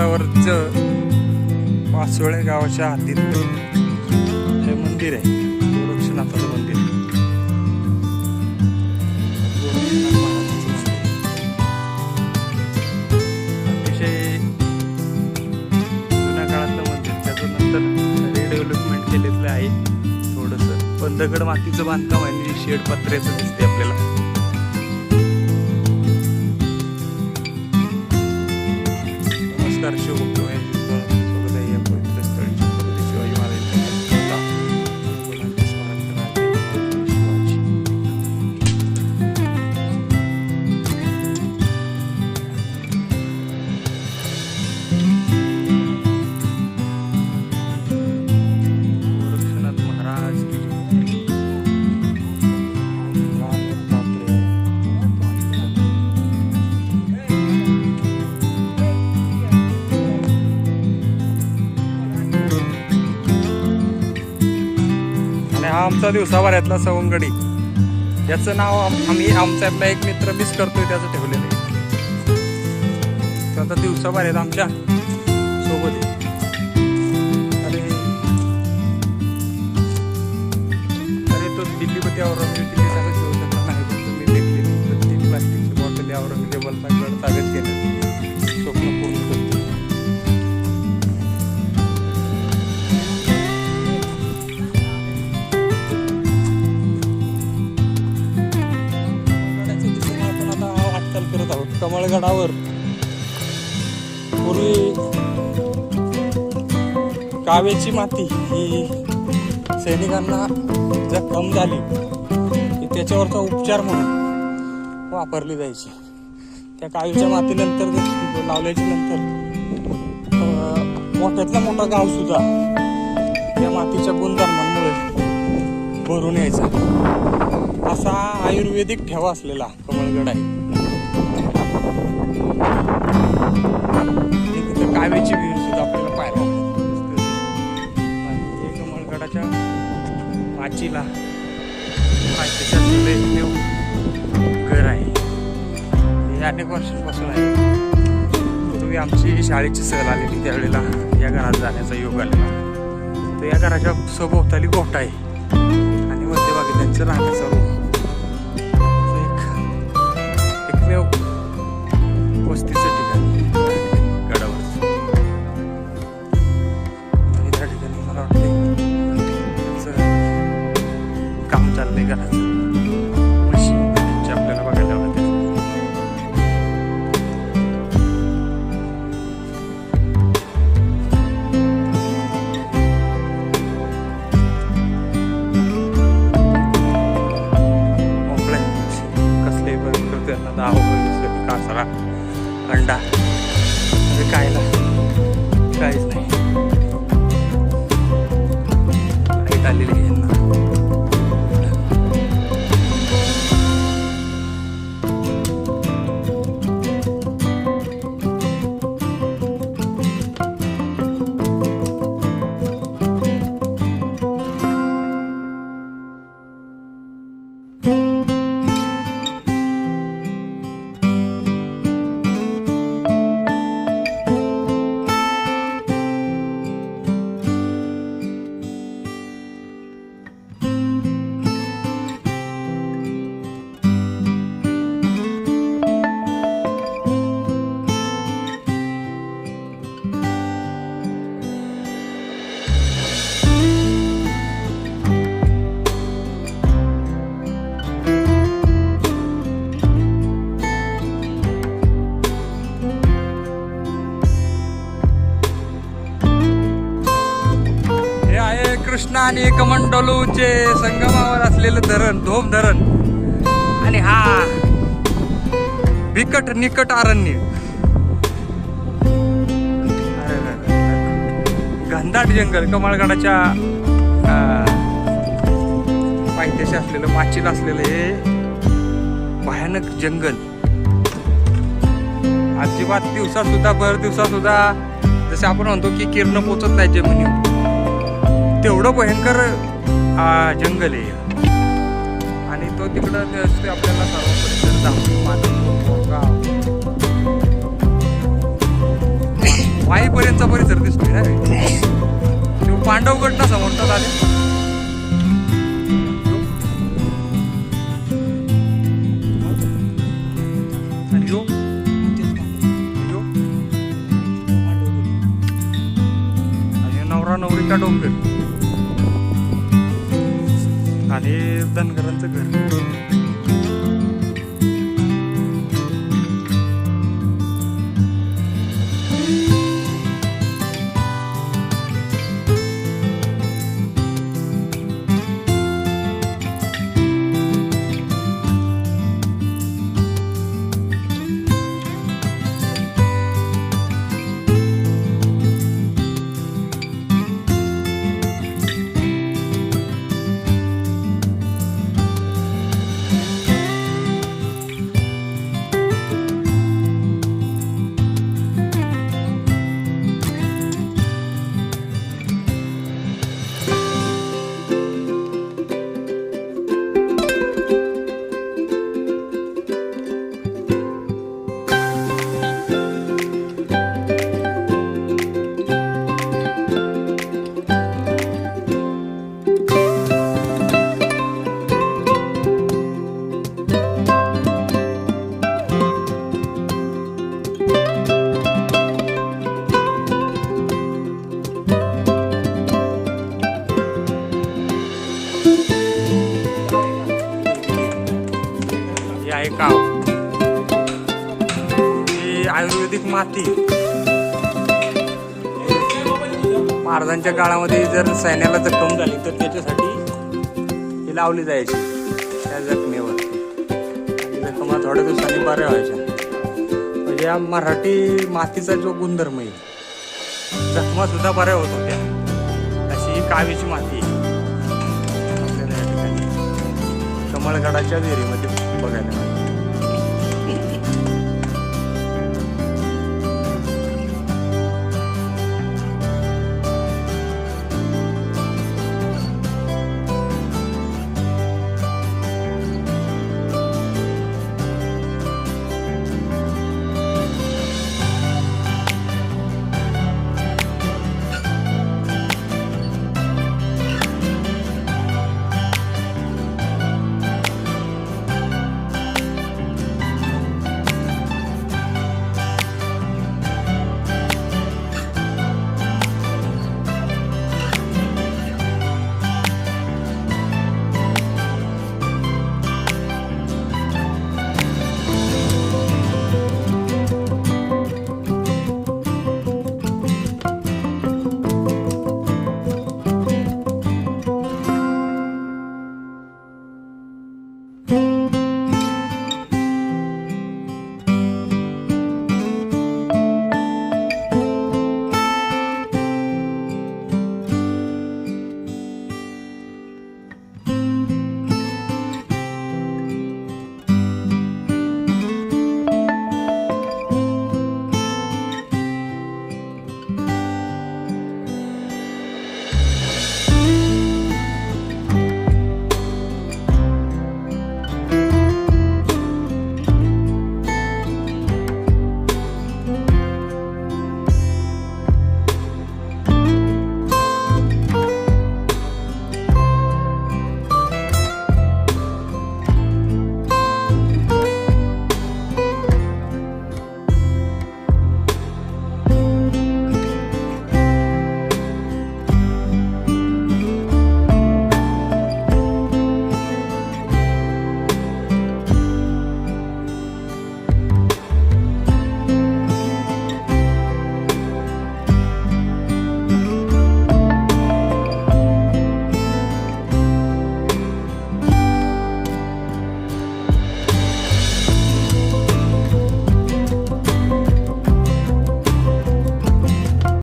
डोंगरावरच पाचोळे गावाच्या हातीत हे मंदिर आहे. गोरक्षनाथाचं मंदिर. मंदिर. अतिशय जुन्या काळातलं मंदिर. त्याचं नंतर रिडेव्हलपमेंट केलेलं आहे थोडंसं. पण दगड मातीचं बांधकाम आहे. म्हणजे शेड पत्र्याचं दिसते आपल्याला. တာတချို့ကိုပြောရဲ हा आमचा दिवसाभरातला सवंगडी. याचं नाव आम्ही आमचा आपला एक मित्र मिस करतोय त्याचं ठेवलेलं आहे. तो आता दिवसाभरात आमच्यासोबत करत पूर्वी कावेची माती ही सैनिकांना जखम झाली की त्याच्यावरचा उपचार म्हणून वापरली जायची. त्या कावेच्या मातीनंतर लावल्याच्या नंतर मोठ्यातला मोठा गाव सुद्धा त्या मातीच्या गुणधर्मांमुळे भरून यायचा. असा आयुर्वेदिक ठेवा असलेला कमळगड आहे. अनेक वर्षांपासून आहे. पूर्वी आमची शाळेची सहल आलेली त्यावेळेला या घरात जाण्याचा योग आलेला. तर या घराच्या सभोवताली गोठा आहे. आणि मध्यभागी त्यांचं राहण्याचा एक एकमेव वस्तीचं ठिकाण गडावर. आणि त्या ठिकाणी मला वाटतं काम चाललंय घराचं बघा अंडा. म्हणजे खायला. काहीच नाही. आलेली आहे. आणि कमंडलूचे संगमावर असलेलं धरण धोम धरण. आणि हा बिकट निकट अरण्य. घनदाट जंगल कमळगडाच्या पायथ्याशी असलेलं माचीला असलेलं हे भयानक जंगल. अजिबात दिवसा सुद्धा भर दिवसा सुद्धा जसे आपण म्हणतो की किरण पोचत नाही जमिनीवर. तेवढं भयंकर जंगल आहे. आणि तो तिकडं ते असते आपल्याला सर्व परिसर गाव परिसर दिसतोय ना तो पांडवगड ना समोरतात आले आणि नवरा नवरीचा डोंगर. आणि धनगरांचं घर. माती. महाराजांच्या काळामध्ये जर सैन्याला जखम झाली तर त्याच्यासाठी ही लावली जायची त्या जखमेवर. जखमा थोड्या दिवसांनी बऱ्या व्हायच्या. म्हणजे या मराठी मातीचा जो गुणधर्म आहे जखमा सुद्धा बऱ्या होत होत्या. अशी ही कावीची माती आहे. कमळगडाच्या विहिरीमध्ये बघायला मिळते.